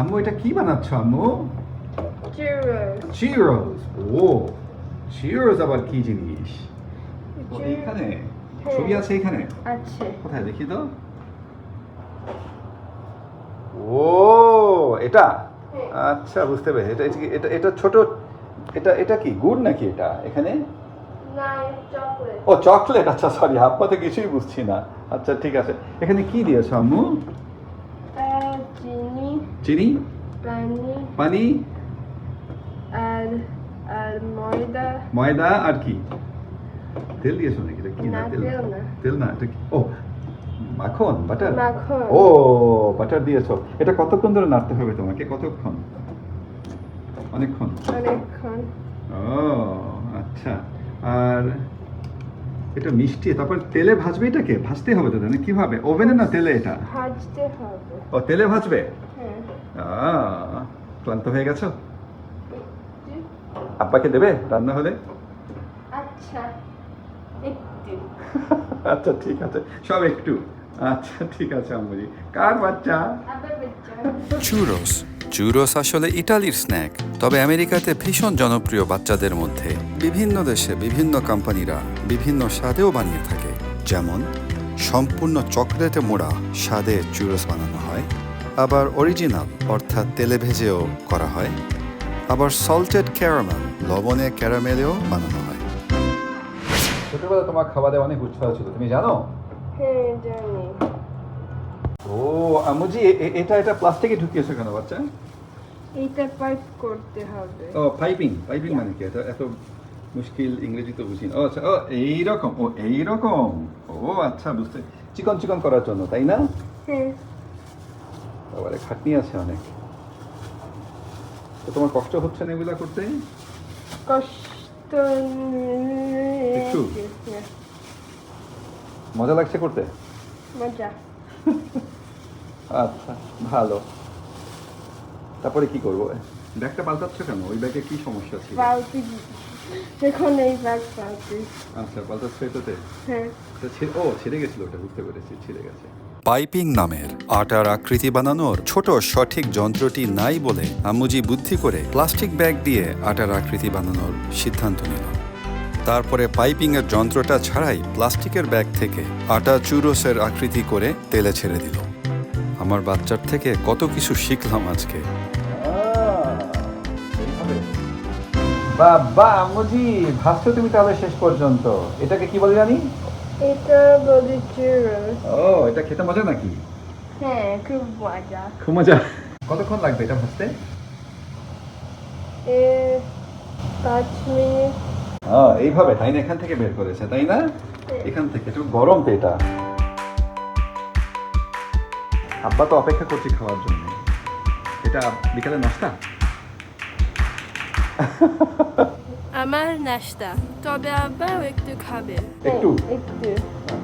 আম্মু এটা কি বানাচ্ছ আম্মু. চিরোস ও চিরোস আবার কি জিনিস. এইখানে? হ্যাঁ। ছবি আছে এখানে আছে। কোথায়? দেখি তো। ও এটা? হ্যাঁ। আচ্ছা বুঝতে পেরেছি। এটা এটা এটা ছোট এটা এটা কি গুড় নাকি এটা এখানে? চকলেট। ও চকলেট। আচ্ছা সরি হাপ্পা তো কিছুই বুঝছি না। আচ্ছা ঠিক আছে। এখানে কি দিয়েছ আম্মু? চিনি পানি আর আর ময়দা ময়দা আর কি তেল দিয়েছ নাকি এটা কি না তেল তেল না। তেল না এটা কি ও মাখন বাটার ও বাটার দিয়েছ এটা কতক্ষণ ধরে নাড়তে হবে তোমাকে কতক্ষণ অনেকক্ষণ অনেকক্ষণ ও আচ্ছা আর এটা মিষ্টি তারপর তেলে ভাজবে এটাকে? ভাজতে হবে তো কীভাবে ওভেনে না তেলে এটা? ভাজতে হবে। ও তেলে ভাজবে? ক্লান্ত হয়ে গেছো? আব্বাকে দেবে রান্না হলে? আচ্ছা আচ্ছা ঠিক আছে। সব একটু। আচ্ছা ঠিক আছে আম্মুজি। কার বাচ্চা। চুরোস। চুরোস আসলে ইটালির স্ন্যাক তবে আমেরিকাতে ভীষণ জনপ্রিয় বাচ্চাদের মধ্যে বিভিন্ন দেশে বিভিন্ন কোম্পানিরা বিভিন্ন স্বাদেও বানিয়ে থাকে। যেমন সম্পূর্ণ চকলেটে মোড়া স্বাদে চুরোস বানানো হয়। আবার অরিজিনাল অর্থাৎ তেলে ভেজেও করা হয়। আবার সল্টেড ক্যারামেল লবণে ক্যারামেলেও বানানো হয়। ছোটবেলা তোমার খাবারে অনেক উৎসাহ ছিল তুমি জানো? হ্যাঁ ও এ- এটা এটা প্লাস্টিকে ঢুকিয়েছো কেন বাচ্চা? এইটা পাইপ করতে হবে। ও পাইপিং পাইপিং মানে কি? এটা এত মুশকিল ইংরেজি তো বুঝি ও আচ্ছা ও এইরকম ও এইরকম। ও আচ্ছা বুঝতে চিকন চিকন করার জন্য তাই না? হ্যাঁ। আবার খাটনি আছে অনেক। তো তোমার কষ্ট হচ্ছে না এগুলা করতে? কষ্ট একটু? মজা লাগছে করতে? মজা। আচ্ছা ভালো। তারপরে কি করব? ব্যাগটা পাল্টাচ্ছ কেন? ওই ব্যাগে কি সমস্যা ছিল? এই ব্যাগ আচ্ছা পাল্টাচ্ছ এটাতে? হ্যাঁ। ও ছেড়ে গেছিল ওটা বুঝতে পেরেছি ছিঁড়ে গেছে। পাইপিং নামের আটার আকৃতি বানানোর ছোট সঠিক যন্ত্রটি নাই বলে আম্মুজি বুদ্ধি করে প্লাস্টিক ব্যাগ দিয়ে আটার আকৃতি বানানোর সিদ্ধান্ত নিল। তারপরে পাইপিং এর যন্ত্রটা ছাড়াই প্লাস্টিকের ব্যাগ থেকে আটা চুরোসের আকৃতি করে তেলে ছেড়ে দিল। আমার বাচ্চার থেকে কত কিছু শিখলাম আজকে। বাবা, আম্মুজি, ভাবছ তুমি তাহলে শেষ পর্যন্ত? এটাকে কি বলে জানি? এটা বলি চুরোস ও এটা খেতে মজা নাকি? হ্যাঁ খুব মজা। খুব মজা। কতক্ষণ লাগবে এটা ভাজতে? এ পাঁচ মিনিট। এইভাবে তাই না এখান থেকে বের করেছে তাই না? এখান থেকে একটু গরম তো এটা। আব্বা তো অপেক্ষা করছি খাওয়ার জন্য। এটা বিকালে নাস্তা? আমার নাস্তা। তবে আবার একটু খাবে। একটু? একটু।